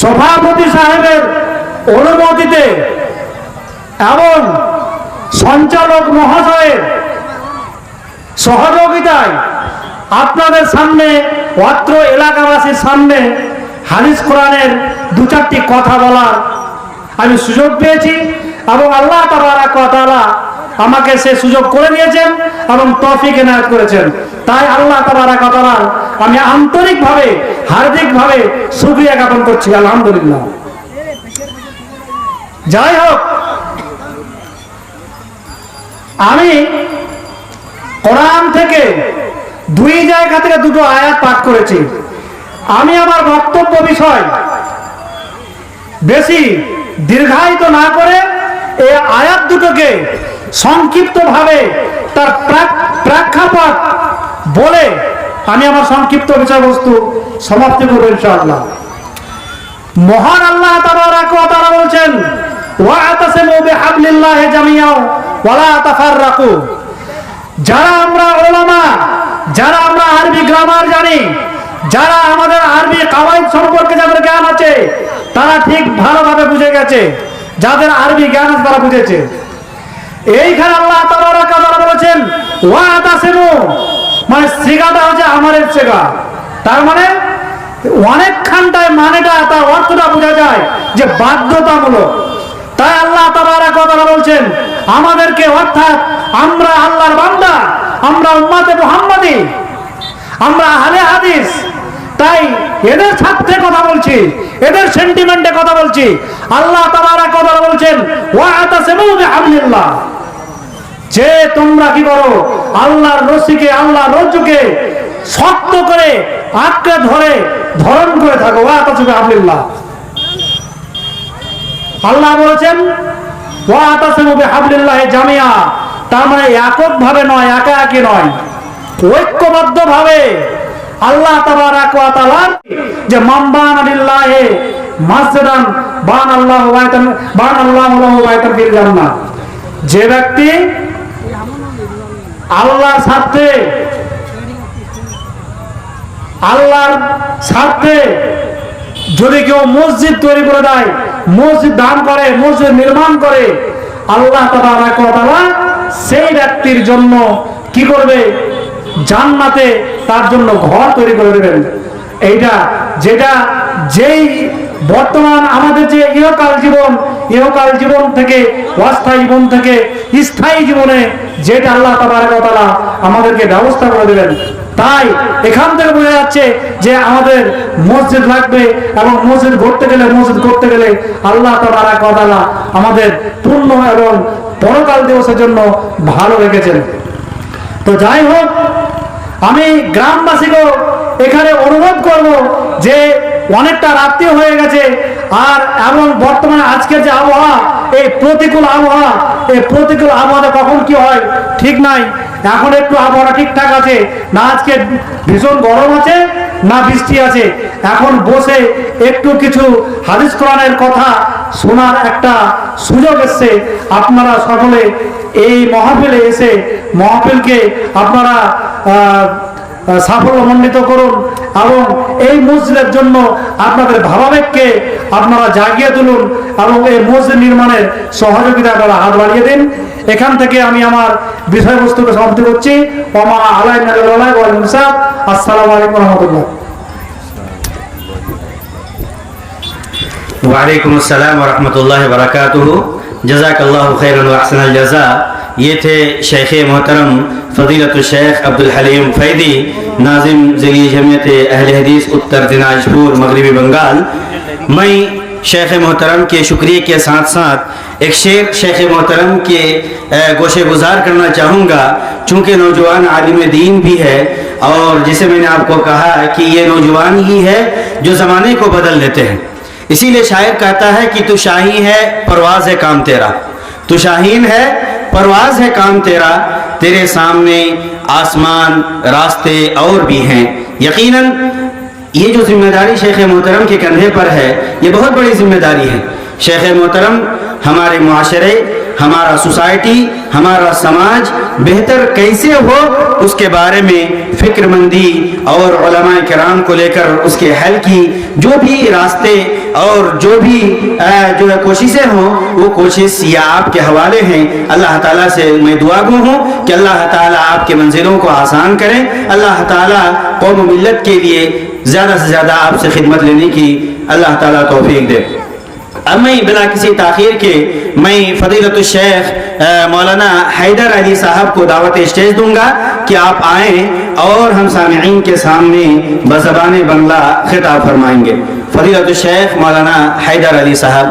সভাপতি সাহেবের অনুমতিতে এবং সঞ্চালক মহাশয়ের সহযোগিতায় আপনাদের সামনে, অত্র এলাকাবাসীর সামনে হাদিস কোরআনের দু চারটি কথা বলার আমি সুযোগ পেয়েছি এবং আল্লাহ তালা আমাকে সে সুযোগ করে দিয়েছেন এবং তফিক এনায়ত করেছেন। তাই আল্লাহ তালা আমি আন্তরিকভাবে হার্দিকভাবে সুক্রিয়া জ্ঞাপন করছি, আলহামদুলিল্লাহ। যাই হোক, আমি কোরআন থেকে দুই জায়গা থেকে দুটো আয়াত পাঠ করেছি। আমি আমার বক্তব্য বিষয় বেশি দীর্ঘায়িত না করে এই আয়াত দুটোকে সংক্ষিপ্তভাবে তার প্রাক- প্রেক্ষাপট বলে আমি আমার সংক্ষিপ্ত বিষয়বস্তু সমাপ্তি করব ইনশাআল্লাহ। মহান আল্লাহ বলছেন যারা আমরা ওলামা, যারা আমরা আরবি গ্রামার জানি, যারা আমাদের আরবি সম্পর্কে যাদের জ্ঞান আছে, তারা ঠিক ভালোভাবে বুঝে গেছে, যাদের আরবি জ্ঞান আছে তারা বুঝেছে। এইখানে আল্লাহ তাআলা বলেছেন, ওয়া আতাসিমু মানে সিগাটা হচ্ছে আমারের সেগা তার মানে অনেকখানটায় মানেটা, তার অর্থটা বোঝা যায় যে বাধ্যতামূলক। তাই আল্লাহ ওয়া তাআলা বলছেন, আমাদেরকে অর্থাৎ আমরা আল্লাহর বান্দা, আমরা উম্মাতে মুহাম্মাদি, আমরা আহলে হাদিস। তাই এদের স্বার্থে কথা বলছি, এদের সেন্টিমেন্টে কথা বলছি। আল্লাহ ওয়া তাআলা বলছেন, ওয়া আতাসিমু বিহাবলিল্লাহ। যে তোমরা কি করো? আল্লাহর রশিকে আল্লাহর রজ্জুকে শক্ত করে, আঁকড়ে ধরে ধরন করে থাকো। ওয়া তাসিমু বিহাবলিল্লাহ আল্লাহ বলেছেন, ওয়া আতাসিমু বিহাবলিল্লাহি জামিয়া। তার মানে একক ভাবে নয়, একা একই নয়। ঐক্যবদ্ধ ভাবে আল্লাহ তাবারাক ওয়া তাআলা যে মাম্বান লিল্লাহি মাসজিদান বান আল্লাহু বাইতান বান আল্লাহু লাহু বাইতান ফিল জান্নাহ। যে ব্যক্তি আল্লাহর স্বার্থে। আল্লাহর স্বার্থে যদি কেউ মসজিদ তৈরি করে দেয়, মসজিদ দান করে, মসজিদ নির্মাণ করে, আল্লাহ তাআলা সেই ব্যক্তির জন্য কি করবে? জান্নাতে তার জন্য ঘর তৈরি করে দেবেন। এইটা যেটা যেই বর্তমান আমাদের যে ইহকাল জীবন ইহকাল জীবন থেকে, অস্থায়ী জীবন থেকে, স্থায়ী জীবনে যেটা আল্লাহ ওয়া আমাদেরকে ব্যবস্থা করে দেবেন তাই এখান থেকে বোঝা যাচ্ছে যে আমাদের মসজিদ লাগবে এবং মসজিদ করতে গেলে, মসজিদ করতে গেলে আল্লাহ ওয়া তাআলা আমাদের পূর্ণ এবং পরকাল দিবসের জন্য ভালো রেখেছেন। তো যাই হোক, আমি গ্রামবাসীকেও এখানে অনুরোধ করব যে অনেকটা রাত্রি হয়ে গেছে আর এমন বর্তমানে আজকের যে আবহাওয়া, এই প্রতিকূল আবহাওয়া, এই প্রতিকূল আবহাওয়া কখন কি হয়, ঠিক নাই। এখন একটু আবহাওয়া ঠিকঠাক আছে, না আজকে ভীষণ গরম আছে, না বৃষ্টি আছে। এখন বসে একটু কিছু হাদিস কোরআনের কথা শোনার একটা সুযোগ এসছে। আপনারা সকলে এই মহাফিলে এসে মহাফিলকে আপনারা সাফল্যমণ্ডিত করুন এবং এই মসজিদের জন্য আপনাদের ভাবাবেগকে আপনারা জাগিয়ে তুলুন এবং এই মসজিদ নির্মাণের সহযোগিতা আপনারা হাত বাড়িয়ে দিন। এখান থেকে আমি আমার বিষয়বস্তুকে সমাপ্তি করছি। ওমা আলাই নালাই ওয়ালাইকুম আসসালাম আসসালামু আলাইকুম فضیلت الشیخ عبد الحلیم فیدی، ناظم ضلع جمعیت اہل حدیث، اتر دناج پور مغربی بنگال۔ میں شیخ محترم کے شکریہ کے ساتھ ساتھ ایک شیر شیخ محترم کے گوشے گزار کرنا چاہوں گا۔ چونکہ نوجوان عالم دین بھی ہے، اور جسے میں نے آپ کو کہا کہ یہ نوجوان ہی ہے جو زمانے کو بدل دیتے ہیں۔ اسی لیے شاعر کہتا ہے کہ تو شاہی ہے، پرواز ہے کام تیرا۔ تو شاہین ہے، پرواز ہے کام تیرا۔ تیرے سامنے آسمان راستے اور بھی ہیں۔ یقیناً یہ جو ذمہ داری شیخ محترم کے کندھے پر ہے، یہ بہت بڑی ذمہ داری ہے۔ شیخ محترم، ہمارے معاشرے ہمارا سوسائٹی، ہمارا سماج بہتر کیسے ہو، اس کے بارے میں فکر مندی اور علماء کرام کو لے کر اس کے حل کی جو بھی راستے اور جو بھی جو کوششیں ہوں، وہ کوشش یہ آپ کے حوالے ہیں۔ اللہ تعالیٰ سے میں دعا گو ہوں کہ اللہ تعالیٰ آپ کے منزلوں کو آسان کریں اللہ تعالیٰ قوم و ملت کے لیے زیادہ سے زیادہ آپ سے خدمت لینے کی اللہ تعالیٰ توفیق دے۔ اب میں بلا کسی تاخیر کے میں فضیلت الشیخ مولانا حیدر علی صاحب کو دعوت اسٹیج دوں گا کہ آپ آئیں اور ہم سامعین کے سامنے بزبان بنگلہ خطاب فرمائیں گے۔ فضیلت الشیخ، مولانا حیدر علی صاحب۔